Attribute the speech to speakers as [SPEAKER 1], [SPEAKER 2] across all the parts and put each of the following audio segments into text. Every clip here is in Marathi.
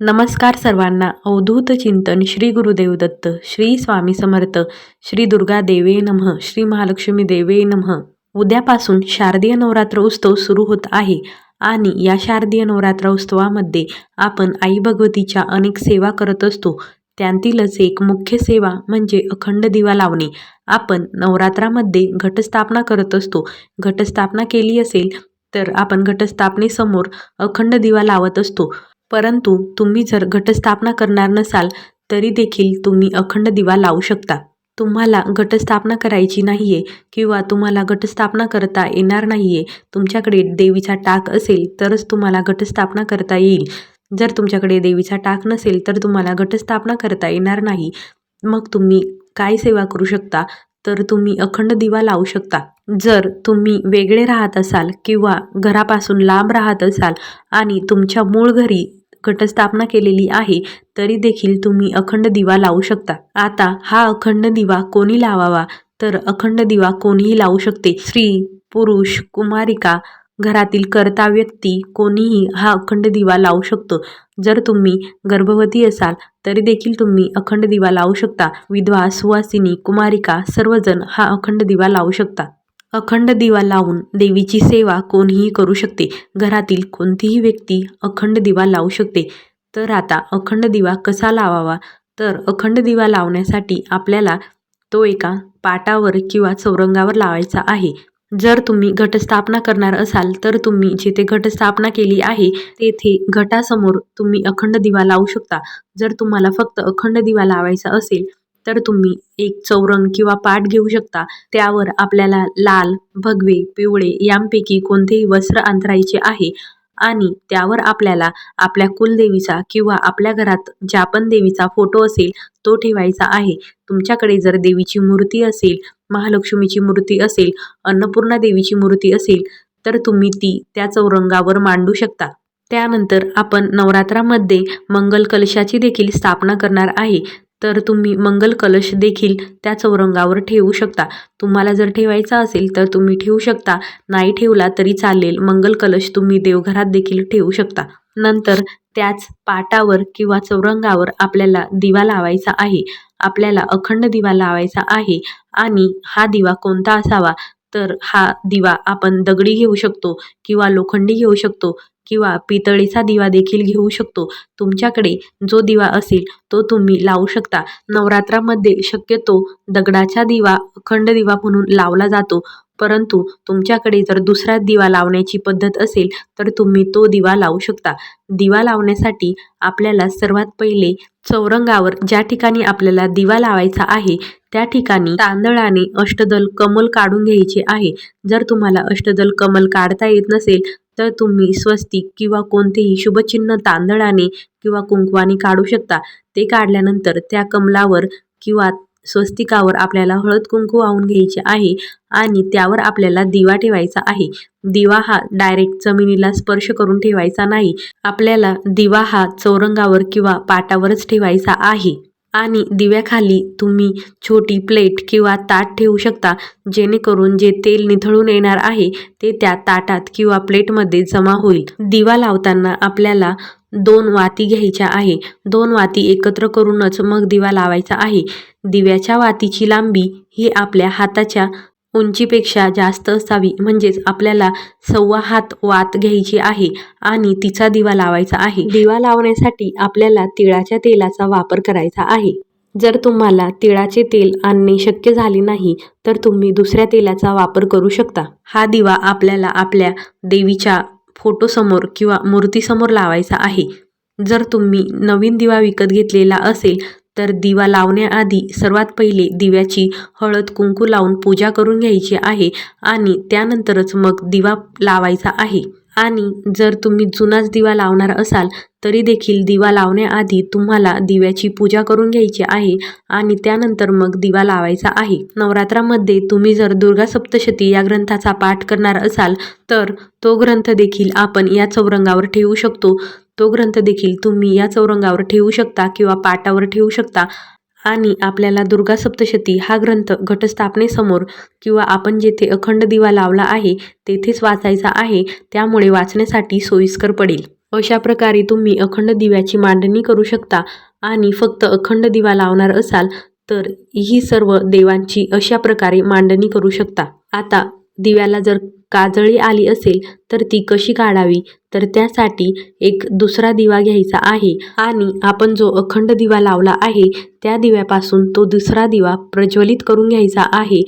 [SPEAKER 1] नमस्कार सर्वांना. अवधूत चिंतन श्री गुरुदेव दत्त श्री स्वामी समर्थ श्री दुर्गा देवे नमः श्री महालक्ष्मी देवे नमः. उद्यापासून शारदीय नवरात्र उत्सव सुरू होत आहे आणि या शारदीय नवरात्र उत्सवामध्ये आपण आई भगवतीच्या अनेक सेवा करत असतो. त्यांतीलच एक मुख्य सेवा म्हणजे अखंड दिवा लावणे. आपण नवरात्रामध्ये घटस्थापना करत असतो. घटस्थापना केली असेल तर आपण घटस्थापनेसमोर अखंड दिवा लावत असतो. परंतु तुम्ही जर घटस्थापना करणार नसाल तरी देखील तुम्ही अखंड दिवा लावू शकता. तुम्हाला घटस्थापना करायची नाही आहे किंवा तुम्हाला घटस्थापना करता येणार नाही आहे तुमच्याकडे देवीचा टाक असेल तरच तुम्हाला घटस्थापना करता येईल. जर तुमच्याकडे देवीचा टाक नसेल तर तुम्हाला घटस्थापना करता येणार नाही. मग तुम्ही काय सेवा करू शकता? तर तुम्ही अखंड दिवा लावू शकता. जर तुम्ही वेगळे राहत असाल किंवा घरापासून लांब राहत असाल आणि तुमच्या मूळ घरी घटस्थापना केलेली आहे तरी देखील तुम्ही अखंड दिवा लावू शकता. आता हा अखंड दिवा कोणी लावावा? तर अखंड दिवा कोणीही लावू शकते. स्त्री पुरुष कुमारिका घरातील कर्ता व्यक्ती कोणीही हा अखंड दिवा लावू शकतो. जर तुम्ही गर्भवती असाल तरी देखील तुम्ही अखंड दिवा लावू शकता. विधवा सुवासिनी कुमारिका सर्वजण हा अखंड दिवा लावू शकता. अखंड दिवा लावून देवीची सेवा कोणीही करू शकते. घरातील कोणतीही व्यक्ती अखंड दिवा लावू शकते. तर आता अखंड दिवा कसा लावावा? तर अखंड दिवा लावण्यासाठी आपल्याला तो एका पाटावर किंवा चौरंगावर लावायचा आहे. जर तुम्ही घटस्थापना करणार असाल तर तुम्ही जिथे घटस्थापना केली आहे तेथे घटासमोर तुम्ही अखंड दिवा लावू शकता. जर तुम्हाला फक्त अखंड दिवा लावायचा असेल तर तुम्ही एक चौरंग किंवा पाट घेऊ शकता. त्यावर आपल्याला लाल भगवे पिवळे यांपैकी कोणतेही वस्त्र अंतरायचे आहे आणि त्यावर आपल्याला आपल्या कुलदेवीचा किंवा आपल्या घरात ज्या पण देवीचा फोटो असेल तो ठेवायचा आहे. तुमच्याकडे जर देवीची मूर्ती असेल महालक्ष्मीची मूर्ती असेल अन्नपूर्णा देवीची मूर्ती असेल तर तुम्ही ती त्या चौरंगावर मांडू शकता. त्यानंतर आपण नवरात्रामध्ये मंगल कलशाची देखील स्थापना करणार आहे. तर तुम्ही मंगल कलश देखील त्या चौरंगावर ठेवू शकता. तुम्हाला जर ठेवायचा असेल तर तुम्ही ठेवू शकता. नाही ठेवला तरी चालेल. मंगल कलश तुम्ही देवघरात देखील ठेवू शकता. नंतर त्याच पाटावर किंवा चौरंगावर आपल्याला दिवा लावायचा आहे. आपल्याला अखंड दिवा लावायचा आहे आणि हा दिवा कोणता असावा? तर हा दिवा आपण दगडी घेऊ शकतो किंवा लोखंडी घेऊ शकतो किंवा पितळीचा दिवा देखील घेऊ शकतो. तुमच्याकडे जो दिवा असेल तो तुम्ही लावू शकता. नवरात्रामध्ये शक्यतो दगडाचा दिवा अखंड दिवा म्हणून लावला जातो. परंतु तुमच्याकडे जर दुसरा दिवा लावण्याची पद्धत असेल तर तुम्ही तो दिवा लावू शकता. दिवा लावण्यासाठी आपल्याला सर्वात पहिले चौरंगावर ज्या ठिकाणी आपल्याला दिवा लावायचा आहे त्या ठिकाणी तांदळाने अष्टदल कमल काढून घ्यायचे आहे. जर तुम्हाला अष्टदल कमल काढता येत नसेल तर तुम्ही स्वस्तिक किंवा कोणतेही शुभचिन्ह तांदळाने किंवा कुंकवाने काढू शकता. ते काढल्यानंतर त्या कमलावर किंवा स्वस्तिकावर आपल्याला हळद कुंकू वाहून घ्यायचे आहे आणि त्यावर आपल्याला दिवा ठेवायचा आहे. दिवा हा डायरेक्ट जमिनीला स्पर्श करून ठेवायचा नाही. आपल्याला दिवा हा चौरंगावर किंवा पाटावरच ठेवायचा आहे. आणि दिव्याखाली तुम्ही छोटी प्लेट किंवा ताट ठेवू शकता जेणेकरून जे तेल निथळून येणार आहे ते त्या ताटात किंवा प्लेटमध्ये जमा होईल. दिवा लावताना आपल्याला दोन वाती घ्यायच्या आहे. दोन वाती एकत्र करूनच मग दिवा लावायचा आहे. दिव्याच्या वातीची लांबी ही आपल्या हाताच्या उंचीपेक्षा जास्त असावी. म्हणजेच आपल्याला सव्वा हात वात घ्यायची आहे आणि तिचा दिवा लावायचा आहे. दिवा लावण्यासाठी आपल्याला तिळाच्या तेलाचा वापर करायचा आहे. जर तुम्हाला तिळाचे तेल आणणे शक्य झाले नाही तर तुम्ही दुसऱ्या तेलाचा वापर करू शकता. हा दिवा आपल्याला आपल्या देवीच्या फोटोसमोर किंवा मूर्तीसमोर लावायचा आहे. जर तुम्ही नवीन दिवा विकत घेतलेला असेल तर दिवा लावण्याआधी सर्वात पहिले दिव्याची हळद कुंकू लावून पूजा करून घ्यायची आहे आणि त्यानंतरच मग दिवा लावायचा आहे. आणि जर तुम्ही जुनाच दिवा लावणार असाल तरी देखील दिवा लावण्याआधी तुम्हाला दिव्याची पूजा करून घ्यायची आहे आणि त्यानंतर मग दिवा लावायचा आहे. नवरात्रामध्ये तुम्ही जर दुर्गा सप्तशती या ग्रंथाचा पाठ करणार असाल तर तो ग्रंथ देखील आपण या चौरंगावर ठेवू शकतो. तो ग्रंथ देखील तुम्ही या चौरंगावर ठेवू शकता किंवा पाटावर ठेवू शकता. आणि आपल्याला दुर्गा सप्तशती हा ग्रंथ घटस्थापनेसमोर किंवा आपण जेथे अखंड दिवा लावला आहे तेथेच वाचायचा आहे त्यामुळे वाचण्यासाठी सोयीस्कर पडेल. अशा प्रकारे तुम्ही अखंड दिव्याची मांडणी करू शकता आणि फक्त अखंड दिवा लावणार असाल तर ही सर्व देवांची अशा प्रकारे मांडणी करू शकता. आता दिव्याला जर काजळी आली असेल तर ती कशी काढावी? तर त्यासाठी एक दुसरा दिवा घ्यायचा आहे आणि आपण जो अखंड दिवा लावला आहे त्या दिव्यापासून तो दुसरा दिवा प्रज्वलित करून घ्यायचा आहे.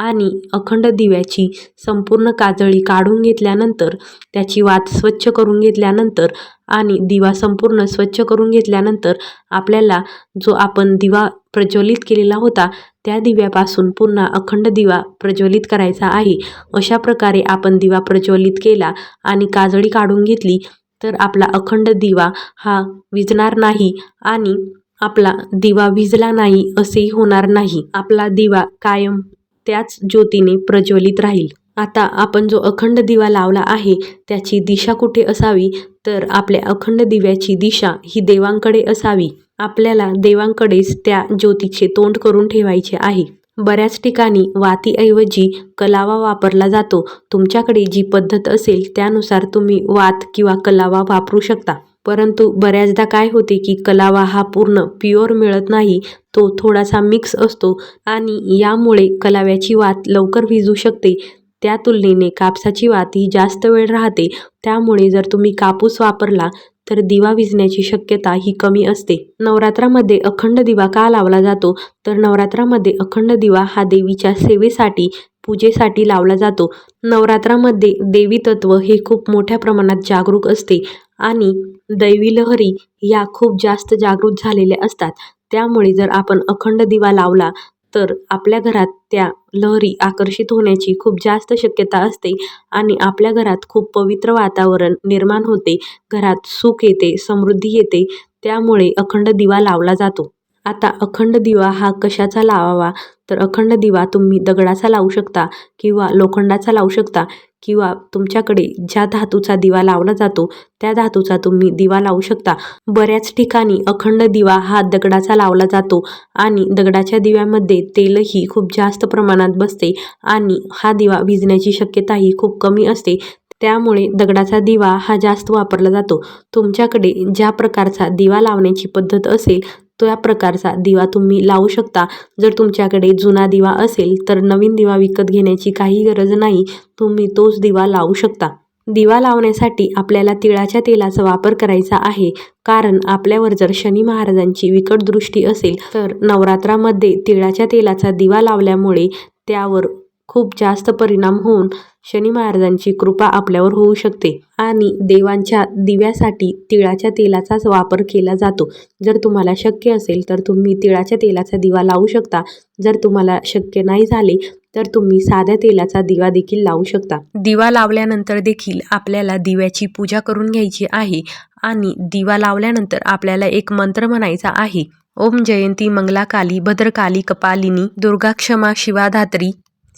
[SPEAKER 1] आणि अखंड दिव्याची संपूर्ण काजळी काढून घेतल्यानंतर त्याची वात स्वच्छ करून घेतल्यानंतर आणि दिवा संपूर्ण स्वच्छ करून घेतल्यानंतर आपल्याला जो आपण दिवा प्रज्वलित केलेला होता त्या दिव्यापासून पुन्हा अखंड दिवा प्रज्वलित करायचा आहे. अशा प्रकारे आपण दिवा प्रज्वलित केला आणि काजळी काढून घेतली तर आपला अखंड दिवा हा विजणार नाही आणि आपला दिवा विजला नाही असेही होणार नाही. आपला दिवा कायम त्याच ज्योतीने प्रज्वलित राहील. आता आपण जो अखंड दिवा लावला आहे त्याची दिशा कुठे असावी? तर आपल्या अखंड दिव्याची दिशा ही देवांकडे असावी. आपल्याला देवांकडेच त्या ज्योतीचे तोंड करून ठेवायचे आहे. बऱ्याच ठिकाणी वातीऐवजी कलावा वापरला जातो. तुमच्याकडे जी पद्धत असेल त्यानुसार तुम्ही वात किंवा कलावा वापरू शकता. परंतु बऱ्याचदा काय होते की कलावा हा पूर्ण प्युअर मिळत नाही तो थोडासा मिक्स असतो आणि यामुळे कलाव्याची वात लवकर भिजू शकते. त्या तुलनेने कापसाची वात ही जास्त वेळ राहते. त्यामुळे जर तुम्ही कापूस वापरला तर दिवा विजण्याची शक्यता ही कमी असते. नवरात्रामध्ये अखंड दिवा का लावला जातो? तर नवरात्रामध्ये अखंड दिवा हा देवीच्या सेवेसाठी पूजेसाठी लावला जातो. नवरात्रामध्ये देवी तत्व हे खूप मोठ्या प्रमाणात जागरूक असते. आणि दैवी लहरी या खूप जास्त जागृत झालेल्या असतात. त्यामुळे जर आपण अखंड दिवा लावला तर आपल्या घरात त्या लहरी आकर्षित होण्याची खूप जास्त शक्यता असते आणि आपल्या घरात खूप पवित्र वातावरण निर्माण होते. घरात सुख येते समृद्धी येते त्यामुळे अखंड दिवा लावला जातो. आता अखंड दिवा हा कशाचा लावावा? तर अखंड दिवा तुम्ही दगडाचा लावू शकता किंवा लोखंडाचा लावू शकता. किंवा तुमच्याकडे ज्या धातूचा दिवा लावला जातो त्या धातूचा तुम्ही दिवा लावू शकता. बऱ्याच ठिकाणी अखंड दिवा हा दगडाचा लावला जातो आणि दगडाच्या दिव्यामध्ये तेलही खूप जास्त प्रमाणात बसते आणि हा दिवा भिजण्याची शक्यताही खूप कमी असते. त्यामुळे दगडाचा दिवा हा जास्त वापरला जातो. तुमच्याकडे ज्या प्रकारचा दिवा लावण्याची पद्धत असेल त्या प्रकारचा दिवा तुम्ही लावू शकता. जर तुमच्याकडे जुना दिवा असेल तर नवीन दिवा विकत घेण्याची काही गरज नाही. तुम्ही तोच दिवा लावू शकता. दिवा लावण्यासाठी आपल्याला तिळाच्या तेलाचा वापर करायचा आहे. कारण आपल्यावर जर शनी महाराजांची विकट दृष्टी असेल तर नवरात्रामध्ये तिळाच्या तेलाचा दिवा लावल्यामुळे त्यावर खूप जास्त परिणाम होऊन शनी महाराजांची कृपा आपल्यावर होऊ शकते. आणि देवांच्या दिव्यासाठी तिळाच्या तेलाचाच वापर केला जातो. जर तुम्हाला शक्य असेल तर तुम्ही तिळाच्या तेलाचा दिवा लावू शकता. जर तुम्हाला शक्य नाही झाले तर तुम्ही साध्या तेलाचा दिवा देखील लावू शकता. दिवा लावल्यानंतर देखील आपल्याला दिव्याची पूजा करून घ्यायची आहे आणि दिवा लावल्यानंतर आपल्याला एक मंत्र म्हणायचा आहे. ओम जयंती मंगला काली भद्रकाली कपालिनी दुर्गा क्षमा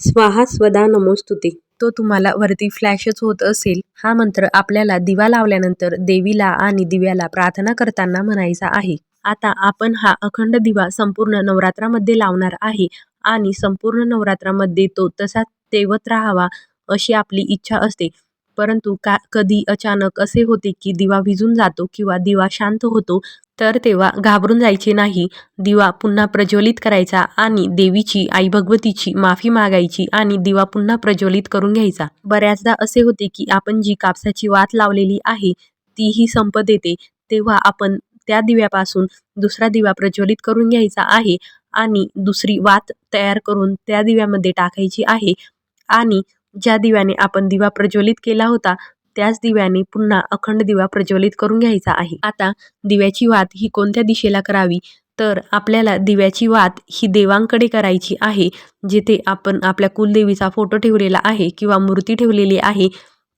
[SPEAKER 1] स्वाहा स्वदा नमोस्तुते. तो तुम्हाला वरती फ्लॅशच होत असेल. हा मंत्र आपल्याला दिवा लावल्यानंतर देवीला आणि दिव्याला प्रार्थना करताना म्हणायचा आहे. आता आपण हा अखंड दिवा संपूर्ण नवरात्रामध्ये लावणार आहे आणि संपूर्ण नवरात्रामध्ये तो तसाच तेवत राहावा अशी आपली इच्छा असते. परंतु का कधी अचानक असे होते की दिवा विजून जातो किंवा दिवा शांत होतो तर तेव्हा घाबरून जायचे नाही. दिवा पुन्हा प्रज्वलित करायचा आणि देवीची आई भगवतीची माफी मागायची आणि दिवा पुन्हा प्रज्वलित करून घ्यायचा. बऱ्याचदा असे होते की आपण जी कापसाची वात लावलेली आहे तीही संपत येते तेव्हा आपण त्या दिव्यापासून दुसरा दिवा प्रज्वलित करून घ्यायचा आहे आणि दुसरी वात तयार करून त्या दिव्यामध्ये टाकायची आहे. आणि ज्या दिव्याने आपण दिवा प्रज्वलित केला होता त्याच दिव्याने पुन्हा अखंड दिवा प्रज्वलित करून घ्यायचा आहे. आता दिव्याची वात ही कोणत्या दिशेला करावी? तर आपल्याला दिव्याची वात ही देवांकडे करायची आहे जिथे आपण आपल्या कुलदेवीचा फोटो ठेवलेला आहे किंवा मूर्ती ठेवलेली आहे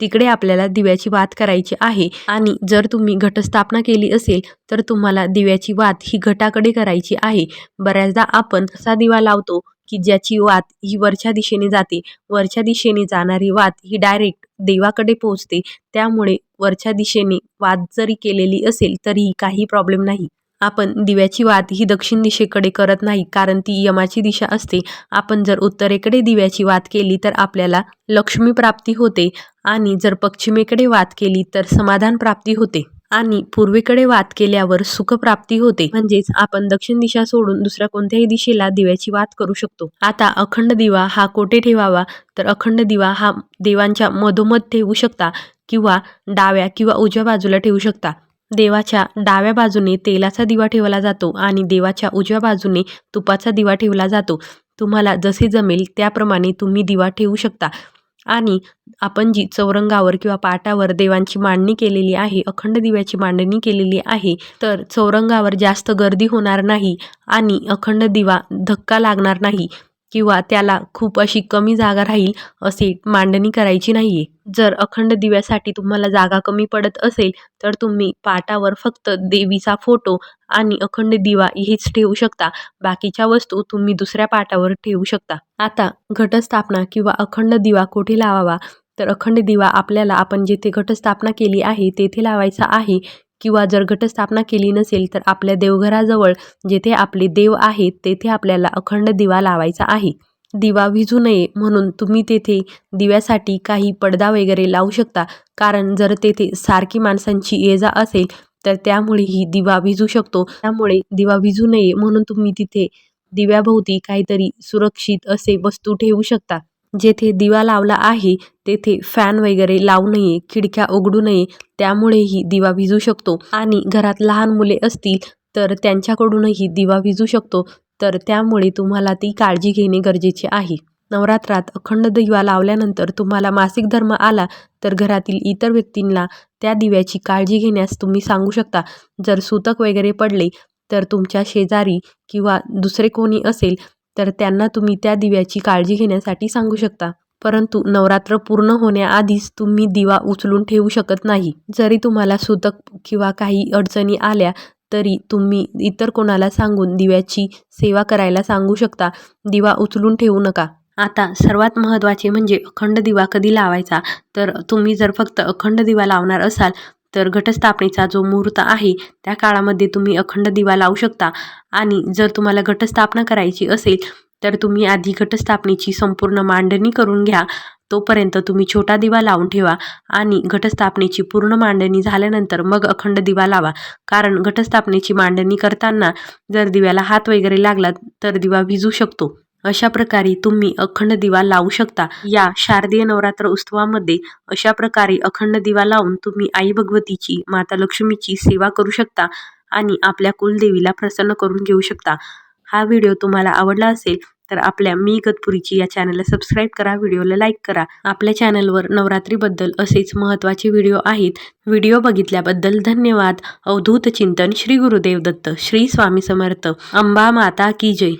[SPEAKER 1] तिकडे आपल्याला दिव्याची वात करायची आहे. आणि जर तुम्ही घटस्थापना केली असेल तर तुम्हाला दिव्याची वात ही घटाकडे करायची आहे. बऱ्याचदा आपण असा दिवा लावतो की ज्याची वात ही वरच्या दिशेने जाते. वरच्या दिशेने जाणारी वात ही डायरेक्ट देवाकडे पोहोचते. त्यामुळे वरच्या दिशेने वात जरी केलेली असेल तरीही काही प्रॉब्लेम नाही. आपण दिव्याची वात ही दक्षिण दिशेकडे करत नाही कारण ती यमाची दिशा असते. आपण जर उत्तरेकडे दिव्याची वात केली तर आपल्याला लक्ष्मी प्राप्ती होते. आणि जर पश्चिमेकडे वात केली तर समाधान प्राप्ती होते. आणि पूर्वेकडे वात केल्यावर सुखप्राप्ती होते. म्हणजेच आपण दक्षिण दिशा सोडून दुसऱ्या कोणत्याही दिशेला दिव्याची वात करू शकतो. आता अखंड दिवा हा कोठे ठेवावा? तर अखंड दिवा हा देवांच्या मधोमध ठेवू शकता किंवा डाव्या किंवा उजव्या बाजूला ठेवू शकता. देवाच्या डाव्या बाजूने तेलाचा दिवा ठेवला जातो आणि देवाच्या उजव्या बाजूने तुपाचा दिवा ठेवला जातो. तुम्हाला जसे जमेल त्याप्रमाणे तुम्ही दिवा ठेवू शकता. आणि आपण जी चौरंगावर किंवा पाटावर देवांची मांडणी केलेली आहे अखंड दिव्याची मांडणी केलेली आहे तर चौरंगावर जास्त गर्दी होणार नाही आणि अखंड दिवा धक्का लागणार नाही. किंवा त्याला खूप अशी कमी जागा राहील असे मांडणी करायची नाही आहे जर अखंड दिव्यासाठी तुम्हाला जागा कमी पडत असेल तर तुम्ही पाटावर फक्त देवीचा फोटो आणि अखंड दिवा हेच ठेवू शकता. बाकीच्या वस्तू तुम्ही दुसऱ्या पाटावर ठेवू शकता. आता घटस्थापना किंवा अखंड दिवा कुठे लावावा? तर अखंड दिवा आपल्याला आपण जेथे घटस्थापना केली आहे तेथे लावायचा आहे. किंवा जर घटस्थापना केली नसेल तर आपल्या देवघराजवळ जेथे आपले देव आहेत तेथे आपल्याला अखंड दिवा लावायचा आहे. दिवा विझू नये म्हणून तुम्ही तेथे दिव्यासाठी काही पडदा वगैरे लावू शकता. कारण जर तेथे सारखी माणसांची ये जा असेल तर त्यामुळेही दिवा विझू शकतो. त्यामुळे दिवा विझू नये म्हणून तुम्ही तिथे दिव्याभोवती काहीतरी सुरक्षित असे वस्तू ठेवू शकता. जेथे दिवा लावला आहे तेथे फॅन वगैरे लावू नये खिडक्या उघडू नये त्यामुळेही दिवा विजू शकतो. आणि घरात लहान मुले असतील तर त्यांच्याकडूनही दिवा विजू शकतो. तर त्यामुळे तुम्हाला ती काळजी घेणे गरजेचे आहे. नवरात्रात अखंड दिवा लावल्यानंतर तुम्हाला मासिक धर्म आला तर घरातील इतर व्यक्तींना त्या दिव्याची काळजी घेण्यास तुम्ही सांगू शकता. जर सूतक वगैरे पडले तर तुमच्या शेजारी किंवा दुसरे कोणी असेल तर त्यांना तुम्ही त्या दिव्याची काळजी घेण्यासाठी सांगू शकता. परंतु नवरात्र पूर्ण होण्याआधीच तुम्ही दिवा उचलून ठेवू शकत नाही. जरी तुम्हाला सुतक किंवा काही अडचणी आल्या तरी तुम्ही इतर कोणाला सांगून दिव्याची सेवा करायला सांगू शकता. दिवा उचलून ठेवू नका. आता सर्वात महत्त्वाचे म्हणजे अखंड दिवा कधी लावायचा? तर तुम्ही जर फक्त अखंड दिवा लावणार असाल तर घटस्थापनेचा जो मुहूर्त आहे त्या काळामध्ये तुम्ही अखंड दिवा लावू शकता. आणि जर तुम्हाला घटस्थापना करायची असेल तर तुम्ही आधी घटस्थापनेची संपूर्ण मांडणी करून घ्या. तोपर्यंत तुम्ही छोटा दिवा लावून ठेवा आणि घटस्थापनेची पूर्ण मांडणी झाल्यानंतर मग अखंड दिवा लावा. कारण घटस्थापनेची मांडणी करताना जर दिव्याला हात वगैरे लागला तर दिवा भिजू शकतो. अशा प्रकारे तुम्ही अखंड दिवा लावू शकता. या शारदीय नवरात्र उत्सवामध्ये अशा प्रकारे अखंड दिवा लावून तुम्ही आई भगवतीची माता लक्ष्मीची सेवा करू शकता आणि आपल्या कुलदेवीला प्रसन्न करून घेऊ शकता. हा व्हिडिओ तुम्हाला आवडला असेल तर आपल्या मी गतपुरीची या चॅनलला सबस्क्राईब करा व्हिडिओला लाईक करा. आपल्या चॅनलवर नवरात्रीबद्दल असेच महत्त्वाचे व्हिडिओ आहेत. व्हिडिओ बघितल्याबद्दल धन्यवाद. अवधूत चिंतन श्री गुरुदेव दत्त श्री स्वामी समर्थ. अंबा माता की जय.